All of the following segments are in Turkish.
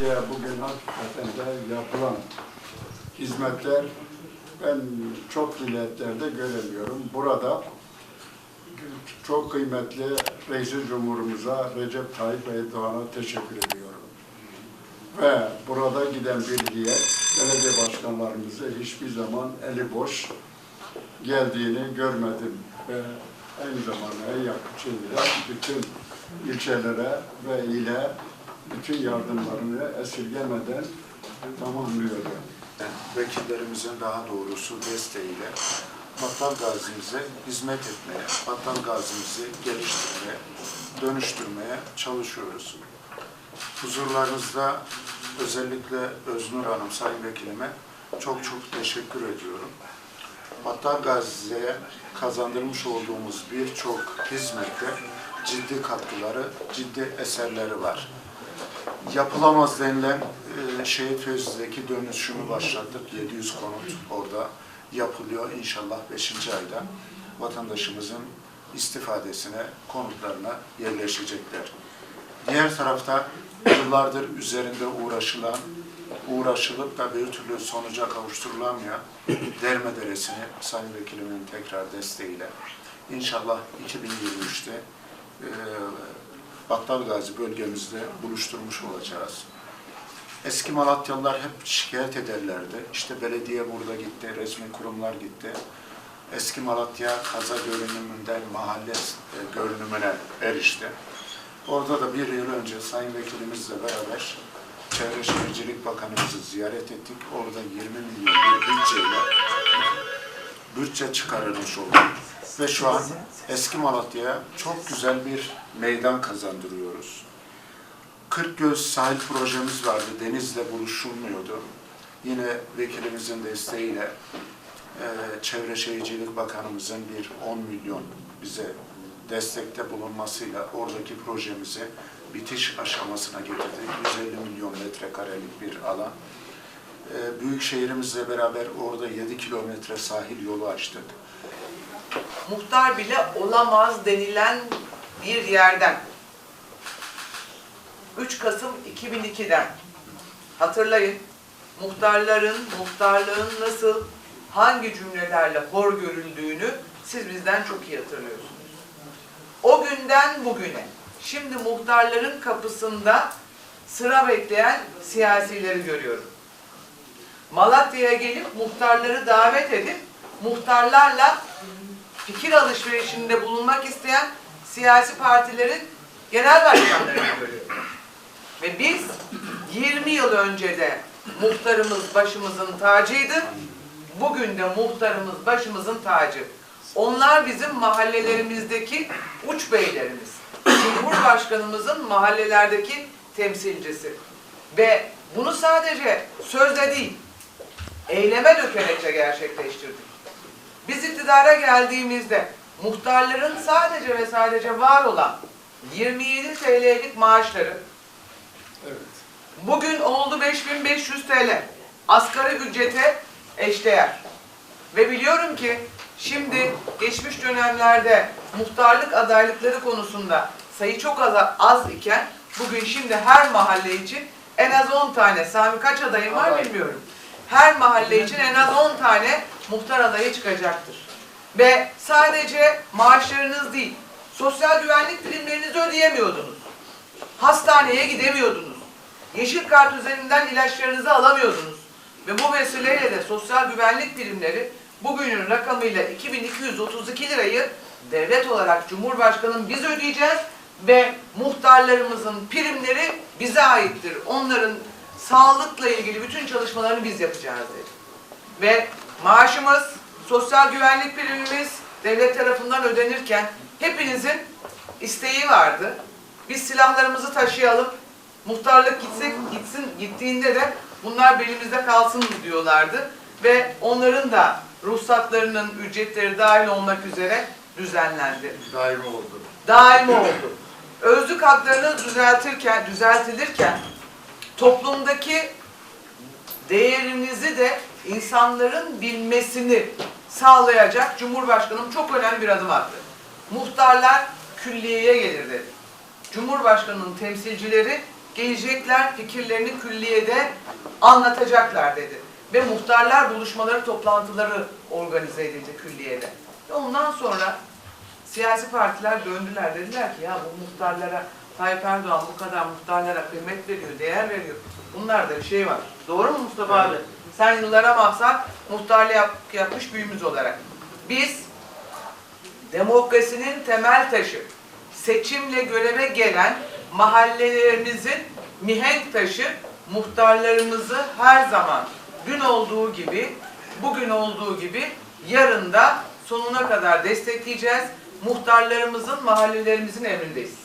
Malatya'ya bugün hakikaten de yapılan hizmetler ben çok milletlerde göremiyorum. Burada çok kıymetli Reis Cumhurumuza Recep Tayyip Erdoğan'a teşekkür ediyorum. Ve burada giden bir heyet belediye başkanlarımızı hiçbir zaman eli boş geldiğini görmedim. Ve aynı zamanda en yakın şehirde bütün ilçelere ve ile bütün yardımlarını esirgemeden tamamlıyor. vekillerimizin daha doğrusu desteğiyle Battal Gazi'mize hizmet etmeye, Battal Gazi'mizi geliştirmeye, dönüştürmeye çalışıyoruz. Huzurlarınızda özellikle Öznur Hanım, Sayın Vekilime çok çok teşekkür ediyorum. Battal Gazi'ye kazandırmış olduğumuz birçok hizmette ciddi katkıları, ciddi eserleri var yapılamaz denilen e, şehit Fevzi'deki dönüşümü başlattık. 700 konut orada yapılıyor. İnşallah 5. ayda vatandaşımızın istifadesine, konutlarına yerleşecekler. Diğer tarafta yıllardır üzerinde uğraşılan, uğraşılıp da bir türlü sonuca kavuşturulamayan Derme Deresi'ni Sayın Vekilimin tekrar desteğiyle inşallah 2023'te e, Battal Gazi bölgemizde buluşturmuş olacağız. Eski Malatyalılar hep şikayet ederlerdi. İşte belediye burada gitti, resmi kurumlar gitti. Eski Malatya kaza görünümünden mahalle e, görünümüne erişti. Orada da bir yıl önce Sayın Vekilimizle beraber Çevre Şehircilik Bakanımızı ziyaret ettik. Orada 20 milyon bir bütçeyle bütçe çıkarılmış oldu. Ve şu an eski Malatya'ya çok güzel bir meydan kazandırıyoruz. Kırkgöz sahil projemiz vardı. Denizle buluşulmuyordu. Yine vekilimizin desteğiyle e, Çevre Şehircilik Bakanımızın bir 10 milyon bize destekte bulunmasıyla oradaki projemizi bitiş aşamasına getirdik. 150 milyon metrekarelik bir alan. E, büyük şehrimizle beraber orada 7 kilometre sahil yolu açtık. Muhtar bile olamaz denilen bir yerden 3 Kasım 2002'den hatırlayın muhtarların, muhtarlığın nasıl, hangi cümlelerle hor görüldüğünü siz bizden çok iyi hatırlıyorsunuz. O günden bugüne şimdi muhtarların kapısında sıra bekleyen siyasileri görüyorum. Malatya'ya gelip muhtarları davet edip muhtarlarla fikir alışverişinde bulunmak isteyen siyasi partilerin genel başkanlarını görüyorum. Ve biz 20 yıl önce de muhtarımız başımızın tacıydı. Bugün de muhtarımız başımızın tacı. Onlar bizim mahallelerimizdeki uç beylerimiz. Cumhurbaşkanımızın mahallelerdeki temsilcisi. Ve bunu sadece sözle değil, eyleme dökerek gerçekleştirdik. Biz iktidara geldiğimizde muhtarların sadece ve sadece var olan 27 TL'lik maaşları Evet. bugün oldu 5500 TL. Asgari ücrete eşdeğer. Ve biliyorum ki şimdi geçmiş dönemlerde muhtarlık adaylıkları konusunda sayı çok az, az iken bugün şimdi her mahalle için en az 10 tane, Sami kaç adayım var bilmiyorum. Her mahalle için en az 10 tane muhtar adayı çıkacaktır. Ve sadece maaşlarınız değil, sosyal güvenlik primlerinizi ödeyemiyordunuz. Hastaneye gidemiyordunuz. Yeşil kart üzerinden ilaçlarınızı alamıyordunuz. Ve bu vesileyle de sosyal güvenlik primleri bugünün rakamıyla 2232 lirayı devlet olarak Cumhurbaşkanım biz ödeyeceğiz ve muhtarlarımızın primleri bize aittir. Onların sağlıkla ilgili bütün çalışmalarını biz yapacağız dedi. Ve maaşımız, sosyal güvenlik primimiz devlet tarafından ödenirken hepinizin isteği vardı. Biz silahlarımızı taşıyalım, muhtarlık gitsin, gitsin gittiğinde de bunlar belimizde kalsın diyorlardı. Ve onların da ruhsatlarının ücretleri dahil olmak üzere düzenlendi Daim oldu. daimi oldu. Özlük haklarını düzeltirken, düzeltilirken toplumdaki değerinizi de insanların bilmesini sağlayacak Cumhurbaşkanım çok önemli bir adım attı. Muhtarlar külliyeye gelir dedi. Cumhurbaşkanının temsilcileri gelecekler fikirlerini külliyede anlatacaklar dedi. Ve muhtarlar buluşmaları, toplantıları organize edildi külliyede. Ve ondan sonra siyasi partiler döndüler. Dediler ki ya bu muhtarlara Tayyip Erdoğan bu kadar muhtarlara kıymet veriyor, değer veriyor. Bunlarda bir şey var. Doğru mu Mustafa abi? Sen yıllara mahzar muhtarlığı yap, yapmış büyüğümüz olarak. Biz demokrasinin temel taşı, seçimle göreve gelen mahallelerimizin mihenk taşı, muhtarlarımızı her zaman gün olduğu gibi, bugün olduğu gibi yarın da sonuna kadar destekleyeceğiz. Muhtarlarımızın, mahallelerimizin emrindeyiz.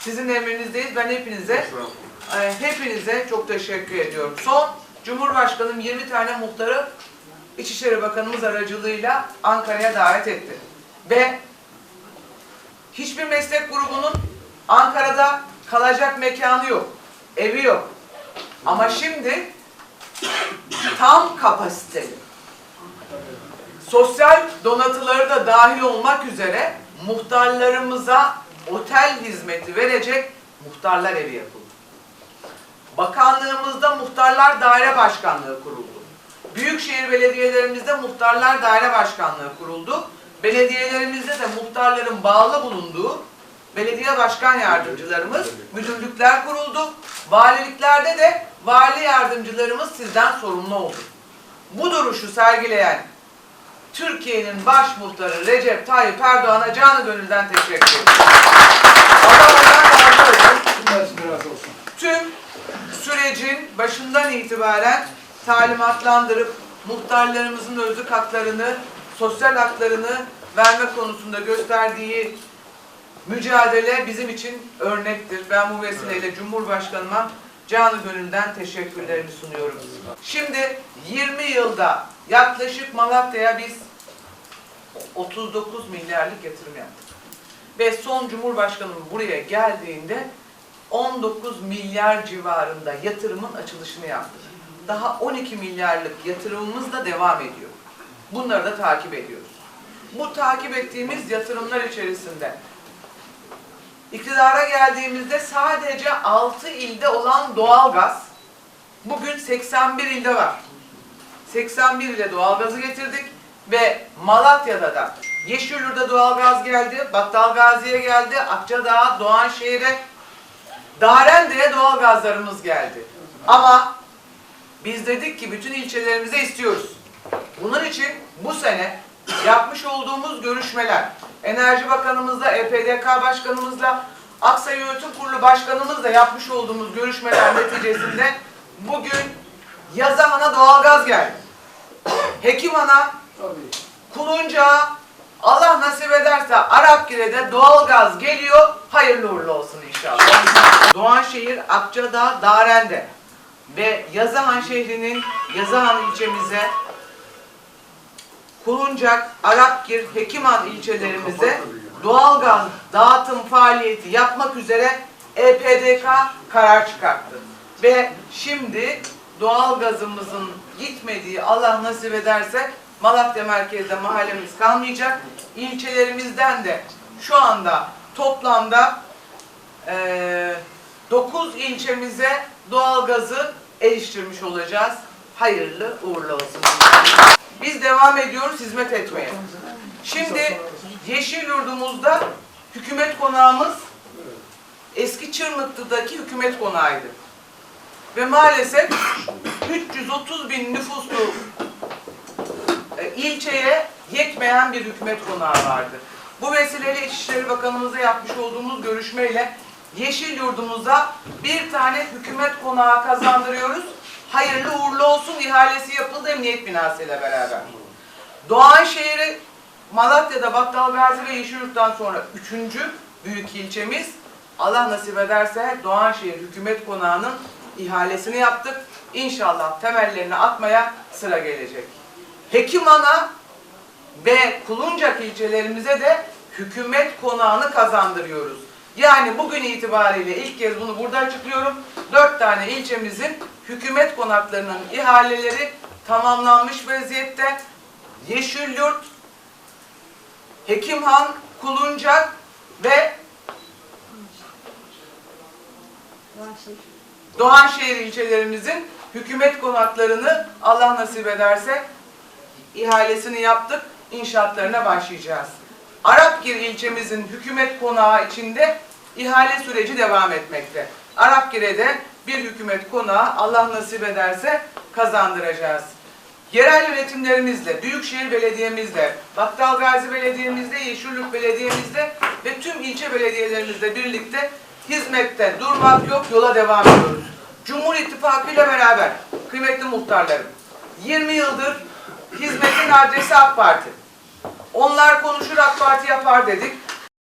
Sizin emrinizdeyiz. Ben hepinize e, hepinize çok teşekkür ediyorum. Son Cumhurbaşkanım 20 tane muhtarı İçişleri Bakanımız aracılığıyla Ankara'ya davet etti. Ve hiçbir meslek grubunun Ankara'da kalacak mekanı yok, evi yok. Ama şimdi tam kapasiteli. Sosyal donatıları da dahil olmak üzere muhtarlarımıza otel hizmeti verecek muhtarlar evi yapıldı. Bakanlığımızda Muhtarlar Daire Başkanlığı kuruldu. Büyükşehir belediyelerimizde Muhtarlar Daire Başkanlığı kuruldu. Belediyelerimizde de muhtarların bağlı bulunduğu belediye başkan yardımcılarımız, müdürlükler kuruldu. Valiliklerde de vali yardımcılarımız sizden sorumlu oldu. Bu duruşu sergileyen Türkiye'nin baş muhtarı Recep Tayyip Erdoğan'a canı gönülden teşekkür ederim. Allah ondan razı tüm sürecin başından itibaren talimatlandırıp muhtarlarımızın özlük haklarını, sosyal haklarını verme konusunda gösterdiği mücadele bizim için örnektir. Ben bu vesileyle Cumhurbaşkanıma canı gönülden teşekkürlerimi sunuyorum. Şimdi 20 yılda yaklaşık Malatya'ya biz 39 milyarlık yatırım yaptık. Ve son Cumhurbaşkanım buraya geldiğinde 19 milyar civarında yatırımın açılışını yaptık. Daha 12 milyarlık yatırımımız da devam ediyor. Bunları da takip ediyoruz. Bu takip ettiğimiz yatırımlar içerisinde iktidara geldiğimizde sadece 6 ilde olan doğalgaz bugün 81 ilde var. 81 ile doğalgazı getirdik ve Malatya'da da Yeşilyurt'ta doğalgaz geldi, Battalgazi'ye geldi, Akçadağ, Doğanşehir'e Darende'ye doğalgazlarımız geldi. Ama biz dedik ki bütün ilçelerimize istiyoruz. Bunun için bu sene yapmış olduğumuz görüşmeler, Enerji Bakanımızla, EPDK Başkanımızla, Aksaray Yönetim Kurulu Başkanımızla yapmış olduğumuz görüşmeler neticesinde bugün Yazıhan'a doğalgaz geldi. Hekimhan'a, Kulunca, Allah nasip ederse Arapgire'de doğalgaz geliyor. Hayırlı uğurlu olsun inşallah. Doğanşehir, Akçadağ, Darende ve Yazıhan şehrinin Yazıhan ilçemize Kuluncak, Arapgir, Hekimhan ilçelerimize doğalgaz dağıtım faaliyeti yapmak üzere EPDK karar çıkarttı. Ve şimdi doğalgazımızın gitmediği Allah nasip ederse Malatya merkezde mahallemiz kalmayacak. İlçelerimizden de şu anda toplamda eee 9 ilçemize doğalgazı eriştirmiş olacağız. Hayırlı uğurlu olsun. Biz devam ediyoruz hizmet etmeye. Şimdi Yeşil Yurdumuzda hükümet konağımız eski Çırmıklı'daki hükümet konağıydı. Ve maalesef 330 bin nüfuslu e, ilçeye yetmeyen bir hükümet konağı vardı. Bu vesileyle İçişleri Bakanımızla yapmış olduğumuz görüşmeyle Yeşil Yurdumuza bir tane hükümet konağı kazandırıyoruz. Hayırlı uğurlu olsun ihalesi yapıldı emniyet binasıyla beraber. Doğanşehir'i Malatya'da Battalgazi ve Yeşilyurt'tan sonra üçüncü büyük ilçemiz. Allah nasip ederse Doğanşehir Hükümet Konağı'nın ihalesini yaptık. İnşallah temellerini atmaya sıra gelecek. Hekimana ve Kuluncak ilçelerimize de hükümet konağını kazandırıyoruz. Yani bugün itibariyle ilk kez bunu burada açıklıyorum. Dört tane ilçemizin hükümet konaklarının ihaleleri tamamlanmış vaziyette. Yeşilyurt, Hekimhan, Kuluncak ve Doğanşehir ilçelerimizin hükümet konaklarını Allah nasip ederse ihalesini yaptık, inşaatlarına başlayacağız. Arapgir ilçemizin hükümet konağı içinde ihale süreci devam etmekte. Arapgir'e de bir hükümet konağı Allah nasip ederse kazandıracağız. Yerel yönetimlerimizle, Büyükşehir Belediye'mizle, Battalgazi Belediye'mizle, Yeşillik Belediye'mizle ve tüm ilçe belediyelerimizle birlikte hizmette durmak yok, yola devam ediyoruz. Cumhur İttifakı ile beraber kıymetli muhtarlarım, 20 yıldır hizmetin adresi AK Parti. Onlar konuşur AK Parti yapar dedik.